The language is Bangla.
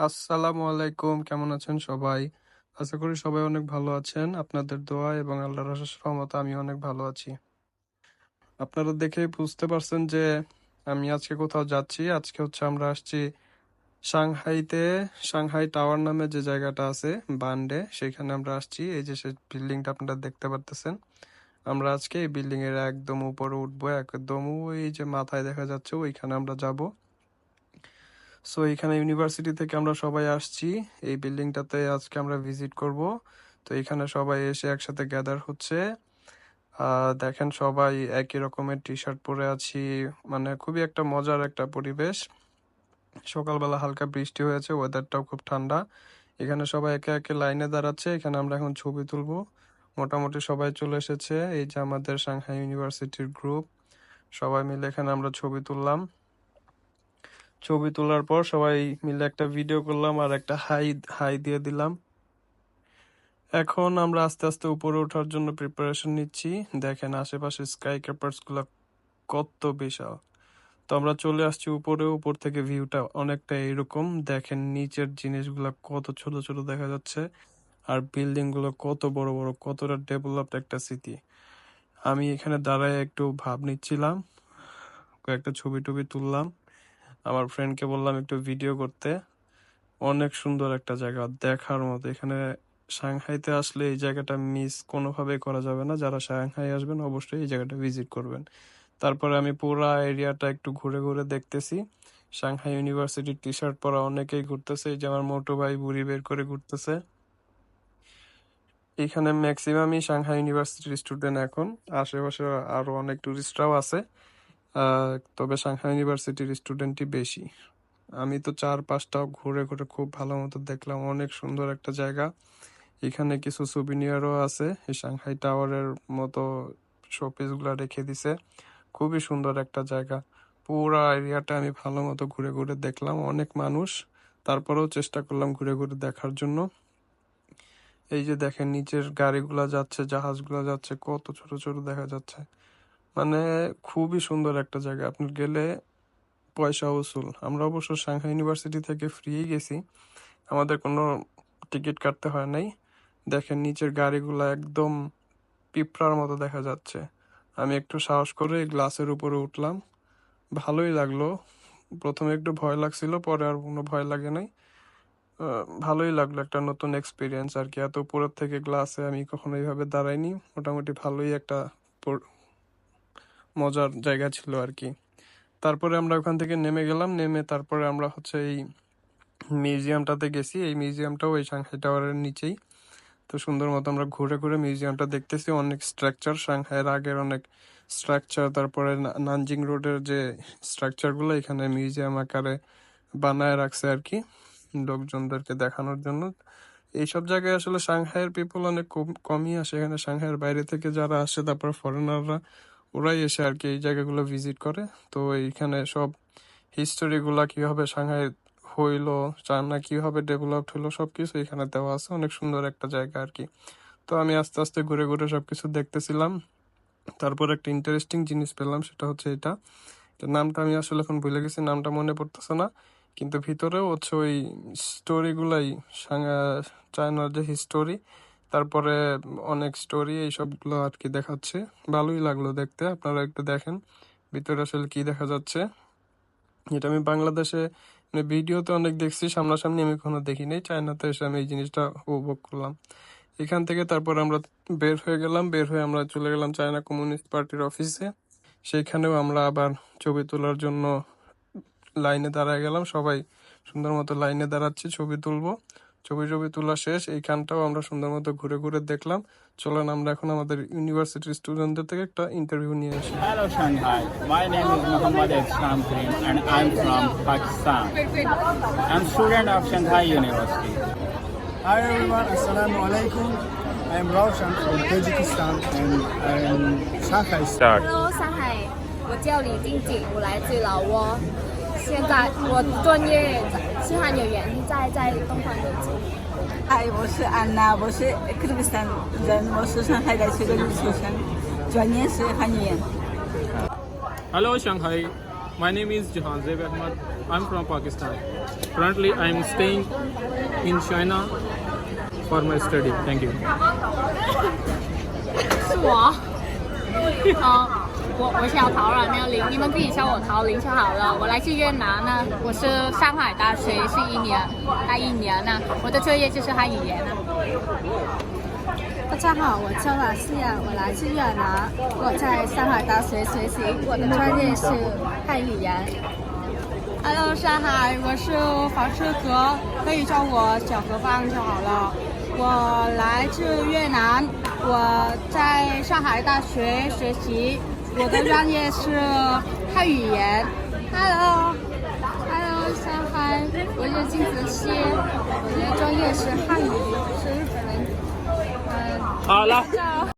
আসসালামু আলাইকুম, কেমন আছেন সবাই? আশা করি সবাই অনেক ভালো আছেন। আপনাদের দোয়া এবং আল্লাহর রহমতে আমি অনেক ভালো আছি। আপনারা দেখে বুঝতে পারছেন যে আমি আজকে কোথাও যাচ্ছি। আজকে হচ্ছে আমরা আসছি সাংহাইতে। সাংহাই টাওয়ার নামে যে জায়গাটা আছে, বান্ডে, সেখানে আমরা আসছি। এই যে সে বিল্ডিংটা আপনারা দেখতে পারতেছেন। আমরা আজকে এই বিল্ডিং এর একদম উপরে উঠবো। একদম ওই যে মাথায় দেখা যাচ্ছে, ওইখানে আমরা যাব। সো এখানে ইউনিভার্সিটি থেকে আমরা সবাই আসছি। এই বিল্ডিংটাতে আজকে আমরা ভিজিট করব। তো, এখানে সবাই এসে একসাথে গ্যাদার হচ্ছে। দেখেন সবাই একই রকমের টি শার্ট পরে আছি। মানে খুবই একটা মজার একটা পরিবেশ। সকালবেলা হালকা বৃষ্টি হয়েছে ওয়েদারটাও খুব ঠান্ডা। এখানে সবাই একে একে লাইনে দাঁড়াচ্ছে। এখানে আমরা এখন ছবি তুলবো। মোটামুটি সবাই চলে এসেছে। এই যে আমাদের সাংহাই ইউনিভার্সিটির গ্রুপ সবাই মিলে এখানে আমরা ছবি তুললাম। ছবি তোলার পর সবাই মিলে একটা ভিডিও করলাম আর একটা হাই হাই দিয়ে দিলাম। এখন আমরা আস্তে আস্তে উপরে ওঠার জন্য প্রিপারেশন নিচ্ছি। দেখেন আশেপাশে স্কাই ক্যাপার্সগুলা কত বিশাল। তো আমরা চলে আসছি উপরে, উপর থেকে ভিউটা অনেকটা এরকম। দেখেন নিচের জিনিসগুলা কত ছোট ছোট দেখা যাচ্ছে। আর বিল্ডিংগুলো কত বড় বড়, কতটা ডেভেলপড একটা সিটি আমি এখানে দাঁড়ায় একটু ভাব নিচ্ছিলাম। কয়েকটা ছবি টবি তুললাম। আমার ফ্রেন্ডকে বললাম একটু ভিডিও করতে। অনেক সুন্দর একটা জায়গা, দেখার মতো। এখানে সাংহাইতে আসলে এই জায়গাটা মিস কোনোভাবেই করা যাবে না। যারা সাংহাই আসবেন, অবশ্যই এই জায়গাটা ভিজিট করবেন। তারপরে আমি পুরা এরিয়াটা একটু ঘুরে ঘুরে দেখতেছি। সাংহাই ইউনিভার্সিটির টি শার্ট পরা অনেকেই ঘুরতেছে। এই যে আমার মোটো ভাই বুড়ি বের করে ঘুরতেছে। এখানে ম্যাক্সিমামই সাংহাই ইউনিভার্সিটির স্টুডেন্ট এখন। আশেপাশে আরও অনেক টুরিস্টরাও আছে। তবে সাংহাই ইউনিভার্সিটির স্টুডেন্টই বেশি। আমি তো চার পাঁচটাও ঘুরে ঘুরে খুব ভালো মতো দেখলাম। অনেক সুন্দর একটা জায়গা। এখানে কিছু সুবিনিয়ারও আছে। এই সাংহাই টাওয়ারের মতো শোপিসগুলা রেখে দিছে। খুবই সুন্দর একটা জায়গা। পুরা এরিয়াটা আমি ভালো মতো ঘুরে ঘুরে দেখলাম। অনেক মানুষ। তারপরেও চেষ্টা করলাম ঘুরে ঘুরে দেখার জন্য। এই যে দেখেন, নিচের গাড়িগুলো যাচ্ছে, জাহাজগুলা যাচ্ছে, কত ছোট ছোট দেখা যাচ্ছে। মানে খুবই সুন্দর একটা জায়গা। আপনি গেলে পয়সা উসুল। আমরা অবশ্য সাংহাই ইউনিভার্সিটি থেকে ফ্রি গেছি। আমাদের কোনো টিকিট কাটতে হয় নাই। দেখেন নিচের গাড়িগুলো একদম পিঁপড়ার মতো দেখা যাচ্ছে। আমি একটু সাহস করে গ্লাসের উপরে উঠলাম। ভালোই লাগল। প্রথমে একটু ভয় লাগছিল, পরে আর কোনো ভয় লাগে নাই। ভালোই লাগল একটা নতুন এক্সপিরিয়েন্স আর কি। এত উপরের থেকে গ্লাসে আমি কখনো এইভাবে দাঁড়াইনি। মোটামুটি ভালোই একটা মজার জায়গা ছিল আর কি। তারপরে আমরা ওখান থেকে নেমে গেলাম, নেমে তারপরে আমরা হচ্ছে এই মিউজিয়ামটাতে গেছি। এই মিউজিয়ামটাও এই সাংহাই টাওয়ারের নিচেই। তো সুন্দর মতো আমরা ঘুরে ঘুরে মিউজিয়ামটা দেখতেছি। অনেক স্ট্রাকচার সাংহাইয়ের আগের অনেক স্ট্রাকচার তারপরে নানজিং রোডের যে স্ট্রাকচারগুলো এখানে মিউজিয়াম আকারে বানায় রাখছে আর কি লোকজনদেরকে দেখানোর জন্য। এইসব জায়গায় আসলে সাংহাইয়ের পিপল অনেক কমই আসে। এখানে সাংহাইয়ের বাইরে থেকে যারা আসে, তারপর ফরেনাররা ওরাই এসে আর কি এই জায়গাগুলো ভিজিট করে। তো এইখানে সব হিস্টোরিগুলা কীভাবে সাংহাই হইল, চায়না কীভাবে ডেভেলপড হইল সব কিছু এখানে দেওয়া আছে। অনেক সুন্দর একটা জায়গা আর কি। তো আমি আস্তে আস্তে ঘুরে ঘুরে সব কিছু দেখতেছিলাম। তারপর একটা ইন্টারেস্টিং জিনিস পেলাম, সেটা হচ্ছে এটা। নামটা আমি আসলে এখন ভুলে গেছি, নামটা মনে পড়তেছে না। কিন্তু ভিতরেও হচ্ছে ওই স্টোরিগুলাই চায়নার যে হিস্টোরি তারপরে অনেক স্টোরি এইসবগুলো আর কি দেখাচ্ছে। ভালোই লাগল দেখতে, আপনারা একটু দেখেন ভিতরে আসলে কি দেখা যাচ্ছে। এটা আমি বাংলাদেশে মানে ভিডিওতে অনেক দেখছি, সামনাসামনি আমি কখনো দেখিনি চায়নাতে এসে আমি এই জিনিসটা উপভোগ করলাম। এখান থেকে তারপর আমরা বের হয়ে গেলাম, বের হয়ে আমরা চলে গেলাম চায়না কমিউনিস্ট পার্টির অফিসে সেখানেও আমরা আবার ছবি তোলার জন্য লাইনে দাঁড়ায় গেলাম। সবাই সুন্দর মতো লাইনে দাঁড়াচ্ছি, ছবি তুলবো। ছবি ছবি তোলা শেষ এইখানটাও আমরা সুন্দর মতো ঘুরে ঘুরে দেখলাম চলেন আমরা এখন আমাদের ইউনিভার্সিটির স্টুডেন্টদের থেকে একটা ইন্টারভিউ নিয়ে আসি Hello Shanghai, my name is Muhammad Islam Karim and I'm from Pakistan. I'm student of Shanghai University. Hi everyone, Assalamu alaikum. I am Roshan from Tajikistan and I am Shanghai. Start. Hello，上海，我叫李静静，我来自老挝。现在我专业是 汉语言，现在在东方的经历。嗨，我是安娜，我是克里斯坦人，我是上海大学的留学生，专业是汉语言。 Hello Shanghai, my name is Jahanzeb Ahmad. I'm from Pakistan. currently I'm staying in China for my study. Thank you. 是我。好， 我我叫陶然妙玲，你们可以叫我陶林就好了。我来自越南呢，我是上海大学是一年，大一年呢。我的专业就是汉语言呢。大家好，我叫马西亚，我来自越南，我在上海大学学习，我的专业是汉语言。Hello，上海，我是黄世格，可以叫我小何芳就好了。我来自越南，我在上海大学学习，我的专业是汉语言。Hello，Hello，上海，我是金泽熙，我的专业是汉语，是日本人。嗯，好了。叫